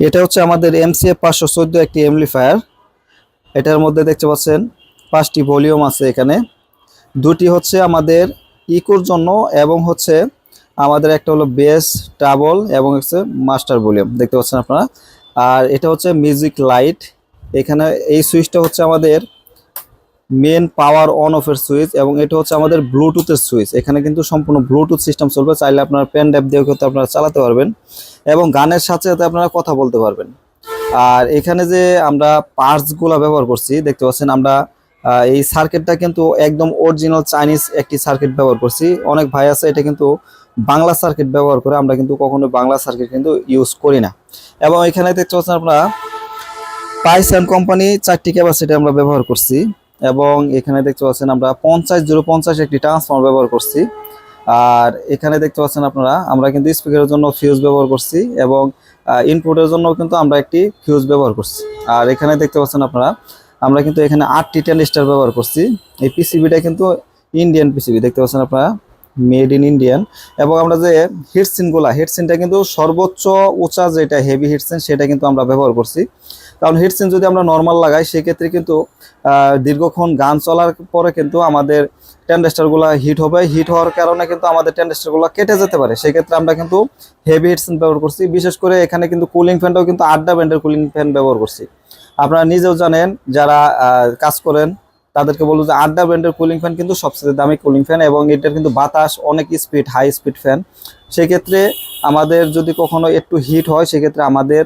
এটা হচ্ছে আমাদের এমসিএ পাঁচশো চোদ্দ একটি এমলিফায়ার এটার মধ্যে দেখতে পাচ্ছেন, পাঁচটি ভলিউম আছে এখানে। দুটি হচ্ছে আমাদের ইকোর জন্য এবং হচ্ছে আমাদের একটা হলো বেস ডাবল এবং হচ্ছে মাস্টার ভলিউম দেখতে পাচ্ছেন আপনারা। আর এটা হচ্ছে মিউজিক লাইট এখানে এই সুইচটা হচ্ছে আমাদের মেন পাওয়ার অন অফের সুইচ এবং এটা হচ্ছে আমাদের ব্লুটুথের সুইচ এখানে কিন্তু সম্পূর্ণ ব্লুটুথ সিস্টেম চলবে, চাইলে আপনার পেন ড্যাপ দিয়েও কিন্তু আপনারা চালাতে পারবেন এবং গানের সাথে সাথে আপনারা কথা বলতে পারবেন। আর এখানে যে আমরা পার্টসগুলো ব্যবহার করছি, দেখতে পাচ্ছেন আমরা এই সার্কিটটা কিন্তু একদম অরিজিনাল চাইনিজ একটি সার্কিট ব্যবহার করছি। অনেক ভাই আছে, এটা কিন্তু বাংলা সার্কিট ব্যবহার করে আমরা কিন্তু কখনো বাংলা সার্কিট কিন্তু ইউজ করি না। এবং এখানে দেখতে পাচ্ছেন আপনারা পাইসান কোম্পানি চারটি ক্যাপাসিটি আমরা ব্যবহার করছি। এবং এখানে দেখতে পাচ্ছেন আমরা পঞ্চাশ জিরো পঞ্চাশ একটি ট্রান্সফর্মার ব্যবহার করছি। আর এখানে দেখতে পাচ্ছেন আপনারা, আমরা কিন্তু স্পিকারের জন্য ফিউজ ব্যবহার করছি এবং ইনপুটের জন্য কিন্তু আমরা একটি ফিউজ ব্যবহার করছি। আর এখানে দেখতে পাচ্ছেন আপনারা, আমরা কিন্তু এখানে আটটি টেলিস্টার ব্যবহার করছি। এই পিসিবিটা কিন্তু ইন্ডিয়ান পিসিবি দেখতে পাচ্ছেন আপনারা মেড ইন ইন্ডিয়ান এবং আমরা যে হিটসিনগুলা হিটসিনটা কিন্তু সর্বোচ্চ উঁচা যেটা হেভি হিটসিন সেটা কিন্তু আমরা ব্যবহার করছি। কারণ হিটসিন যদি আমরা নর্মাল লাগাই, সেক্ষেত্রে কিন্তু দীর্ঘক্ষণ গান চলার পরে কিন্তু আমাদের টেন্ডেস্টারগুলো হিট হবে। হিট হওয়ার কারণে কিন্তু আমাদের টেন্ডেস্টারগুলো কেটে যেতে পারে। সেক্ষেত্রে আমরা কিন্তু হেভি হিটসিন ব্যবহার করছি। বিশেষ করে এখানে কিন্তু কুলিং ফ্যানটাও কিন্তু আড্ডা ব্র্যান্ডের কুলিং ফ্যান ব্যবহার করছি। আপনারা নিজেও জানেন, যারা কাজ করেন, তাদেরকে বলব যে আড্ডা ব্র্যান্ডের কুলিং ফ্যান কিন্তু সবচেয়ে দামি কুলিং ফ্যান এবং এটার কিন্তু বাতাস অনেক স্পিড হাই স্পিড ফ্যান সেক্ষেত্রে আমাদের যদি কখনো একটু হিট হয়, সেক্ষেত্রে আমাদের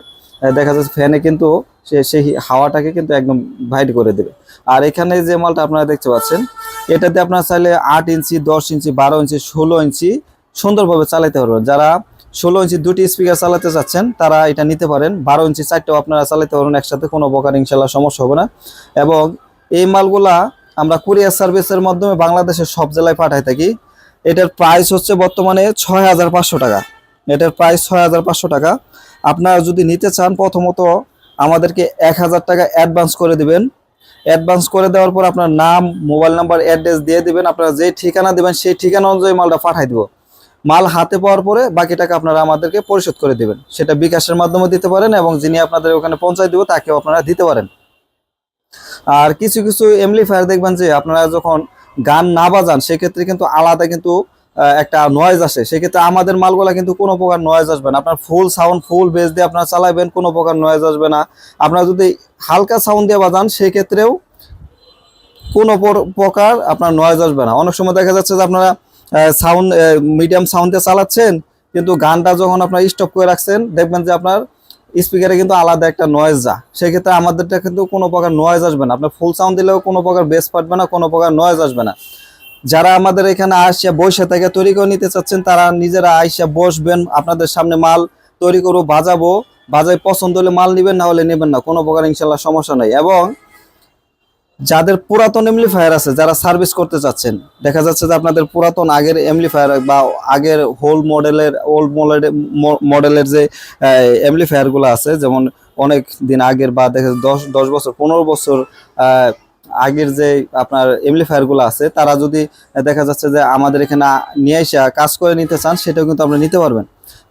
দেখা যাচ্ছে ফ্যানে কিন্তু সে, সেই হাওয়াটাকে কিন্তু একদম ভাইট করে দেবে। আর এখানে যে মালটা আপনারা দেখতে পাচ্ছেন, এটাতে আপনারা চাইলে আট ইঞ্চি, দশ ইঞ্চি, বারো ইঞ্চি, ষোলো ইঞ্চি সুন্দরভাবে চালাতে পারবেন। যারা ষোলো ইঞ্চি দুটি স্পিকার চালাতে চাচ্ছেন, তারা এটা নিতে পারেন। বারো ইঞ্চি চারটেও আপনারা চালাতে পারবেন একসাথে, কোনো প্রকার ইনশাল্লাহ সমস্যা হবে না। এবং এই মালগুলা আমরা কুরিয়ার সার্ভিসের মাধ্যমে বাংলাদেশের সব জেলায় পাঠাই থাকি। এটার প্রাইস হচ্ছে বর্তমানে ছয় হাজার পাঁচশো টাকা। এটার প্রাইস ছয় হাজার পাঁচশো টাকা। আপনারা যদি নিতে চান, প্রথমত আমাদেরকে এক হাজার টাকা অ্যাডভান্স করে দিবেন। অ্যাডভান্স করে দেওয়ার পর আপনার নাম মোবাইল নাম্বার অ্যাড্রেস দিয়ে দিবেন। আপনারা যে ঠিকানা দেবেন, সেই ঠিকানা অনুযায়ী মালটা পাঠাই দিব। মাল হাতে পাওয়ার পরে বাকি টাকা আপনারা আমাদেরকে পরিশোধ করে দিবেন। সেটা বিকাশের মাধ্যমে দিতে পারেন এবং যিনি আপনাদের ওখানে পৌঁছায় দিব, তাকেও আপনারা দিতে পারেন। আর কিছু কিছু এমপ্লিফায়ার দেখবেন যে আপনারা যখন গান না বাজান, সেক্ষেত্রে কিন্তু আলাদা কিন্তু একটা নয়েজ আসে, সেক্ষেত্রে আমাদের মালগুলা কিন্তু কোনো প্রকার নয়েজ আসবে না। আপনার ফুল সাউন্ড ফুল বেস দিয়ে আপনারা চালাবেন কোনো প্রকার নয়েজ আসবে না। আপনারা যদি হালকা সাউন্ড দিয়ে বাজান, সেক্ষেত্রেও কোনো পর- প্রকার আপনার নয়েজ আসবে না। অনেক সময় দেখা যাচ্ছে যে আপনারা সাউন্ড মিডিয়াম সাউন্ডে চালাচ্ছেন, কিন্তু গানটা যখন আপনার স্টপ করে রাখছেন, দেখবেন যে আপনার স্পিকারে কিন্তু আলাদা একটা নয়েজ যা। সেক্ষেত্রে আমাদেরটা কিন্তু কোনো প্রকার নয়েজ আসবে না। আপনার ফুল সাউন্ড দিলেও কোনো প্রকার বেস পাঠবে না, কোনো প্রকার নয়েজ আসবে না। যারা আমাদের এখানে আসছে বসে থেকে তৈরি করে নিতে চাচ্ছেন, তারা নিজেরা আইসা বসবেন, আপনাদের সামনে মাল তৈরি করব, বাজাবো। বাজায় পছন্দ হলে মাল নেবেন, না হলে নেবেন না, কোনো প্রকার ইনশাল্লাহ সমস্যা নেই। এবং যাদের পুরাতন এমলিফায়ার আছে, যারা সার্ভিস করতে চাচ্ছেন, দেখা যাচ্ছে যে আপনাদের পুরাতন আগের এমলিফায়ার বা আগের হোল মডেলের ওল্ড মডেলের মডেলের যে এমলিফায়ারগুলো আছে, যেমন অনেক দিন আগের বা দেখা দশ দশ বছর, পনেরো বছর আগের যে আপনার এমলিফায়ারগুলো আছে, তারা যদি দেখা যাচ্ছে যে আমাদের এখানে নিয়ে এসে কাজ করে নিতে চান, সেটাও কিন্তু আপনি নিতে পারবেন।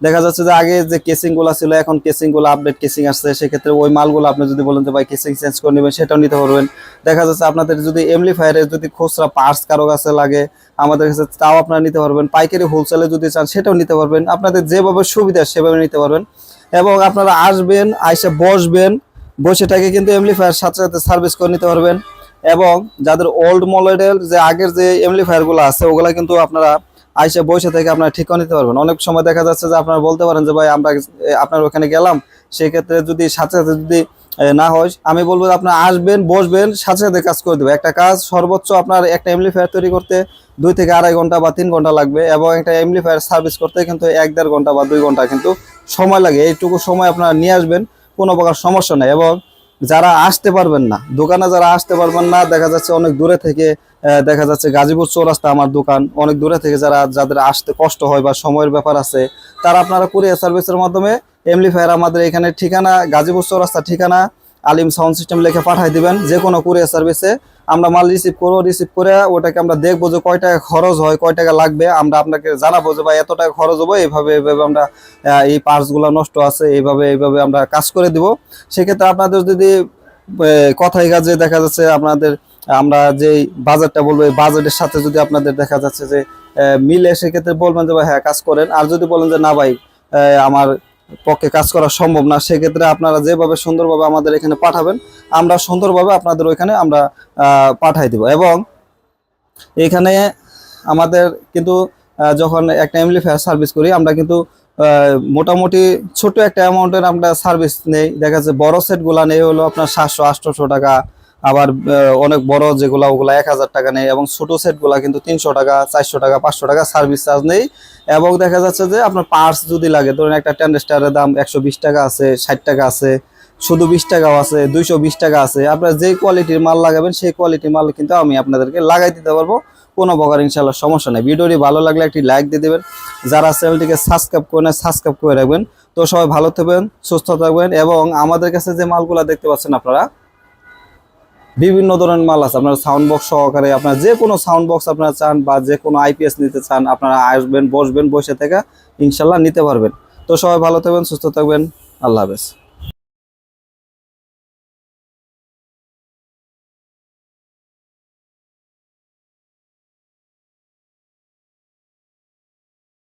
দেখা যাচ্ছে যে আগে যে কেসিংগুলো ছিল, এখন কেসিংগুলো আপডেট কেসিং আসছে, সেক্ষেত্রে ওই মালগুলো আপনি যদি বলেন যে ভাই কেসিং চেঞ্জ করে নেবেন, সেটাও নিতে পারবেন। দেখা যাচ্ছে আপনাদের যদি এমলিফায়ারের যদি খুচরা পার্টস কারও কাছে লাগে, আমাদের কাছে তাও আপনারা নিতে পারবেন। পাইকারি হোলসেলে যদি চান, সেটাও নিতে পারবেন। আপনাদের যেভাবে সুবিধা, সেভাবে নিতে পারবেন। এবং আপনারা আসবেন, আইসে বসবেন বসেটাকে কিন্তু এমলিফায়ার সাথে সাথে সার্ভিস করে নিতে পারবেন। এবং যাদের ওল্ড মডেল যে আগের যে এমলিফায়ারগুলো আছে, ওগুলো কিন্তু আপনারা আইসে বসে থেকে আপনারা ঠিক করে নিতে পারবেন। অনেক সময় দেখা যাচ্ছে যে আপনারা বলতে পারেন যে, ভাই, আমরা, আপনার ওখানে গেলাম, সেক্ষেত্রে যদি সাথে সাথে যদি না হয়, আমি বলব আপনারা আসবেন, বসবেন, সাথে সাথে কাজ করে দেবে। একটা কাজ সর্বোচ্চ আপনার একটা এমলিফায়ার তৈরি করতে দুই থেকে আড়াই ঘণ্টা বা তিন ঘণ্টা লাগবে এবং একটা এমলিফায়ার সার্ভিস করতে কিন্তু এক দেড় ঘণ্টা বা দুই ঘণ্টা কিন্তু সময় লাগে। এইটুকু সময় আপনারা নিয়ে আসবেন, কোনো প্রকার সমস্যা নেই এবং যারা আসতে পারবেন না, দোকানে যারা আসতে পারবেন না, দেখা যাচ্ছে অনেক দূরে থেকে দেখা যাচ্ছে গাজীপুর চৌরাস্তা আমার দোকান, অনেক দূরে থেকে যারা, যাদের আসতে কষ্ট হয় বা সময়ের ব্যাপার আছে, তারা আপনারা কুরিয়ার সার্ভিসের মাধ্যমে এমলিফায়ার আমাদের এখানে ঠিকানা, গাজীপুর চৌরাস্তা ঠিকানা আলিম সাউন্ড সিস্টেম লিখে পাঠাই দিবেন যে কোনো কুরিয়ার সার্ভিসে আমরা মাল রিসিভ করব রিসিভ করে ওটাকে আমরা দেখব যে কয় টাকা খরচ হয়, কয় টাকা লাগবে। আমরা আপনাকে জানাব যে ভাই, এত টাকা খরচ হবে, এইভাবে এইভাবে আমরা এই পার্টসগুলো নষ্ট আছে, এইভাবে এইভাবে আমরা কাজ করে দিব। সেক্ষেত্রে আপনাদের যদি কথাই কাজে দেখা যাচ্ছে আপনাদের, আমরা যেই বাজারটা বলব, এই বাজেটের সাথে যদি আপনাদের দেখা যাচ্ছে যে মিলে, সেক্ষেত্রে বলবেন যে ভাই হ্যাঁ কাজ করেন। আর যদি বলেন যে না ভাই আমার পক্ষে কাজ করা সম্ভব না, সেক্ষেত্রে আপনারা যেভাবে সুন্দরভাবে আমাদের এখানে পাঠাবেন, আমরা সুন্দরভাবে আপনাদের ওইখানে আমরা পাঠাই দিব। এবং এখানে আমাদের কিন্তু যখন একটা এমলি ফেয়ার সার্ভিস করি, আমরা কিন্তু মোটামুটি ছোট একটা অ্যামাউন্টের আমরা সার্ভিস নেই। দেখা যাচ্ছে বড় সেটগুলা নেই হলো আপনার সাতশো আটশোশো টাকা আবার অনেক বড় যেগুলা, ওগুলা এক হাজার টাকা নেই এবং ছোট সেটগুলা কিন্তু তিনশো টাকা, চারশো টাকা, পাঁচশো টাকা সার্ভিস চার্জ নেই। এবং দেখা যাচ্ছে যে আপনার পার্টস যদি লাগে, ধরুন একটা টেন্ডেস্টারের দাম একশো বিশ টাকা আছে, ষাট টাকা আছে, শুধু বিশ টাকাও আছে, দুইশো বিশ টাকা আছে, আপনার যেই কোয়ালিটির মাল লাগাবেন, সেই কোয়ালিটির মাল কিন্তু আমি আপনাদেরকে লাগাই দিতে পারব। কোনো প্রকার ইনশাল্লাহ সমস্যা নেই। ভিডিওটি ভালো লাগলে একটি লাইক দিয়ে দেবেন। যারা চ্যানেলটিকে সাবস্ক্রাইব করে নেয় সাবস্ক্রাইব করে রাখবেন। তো সবাই ভালো থাকবেন, সুস্থ থাকবেন এবং আমাদের কাছে যে মালগুলা দেখতে পাচ্ছেন আপনারা বিভিন্ন ধরনের মাল আছে। আপনার সাউন্ড বক্স সহকারে আপনার যে কোনো সাউন্ড বক্স আপনারা চান বা যে কোনো আইপিএস নিতে চান, আপনারা আসবেন, বসবেন, বসে থেকে ইনশাল্লাহ নিতে পারবেন। তো সবাই ভালো থাকবেন, সুস্থ থাকবেন। আল্লাহ হাফেজ।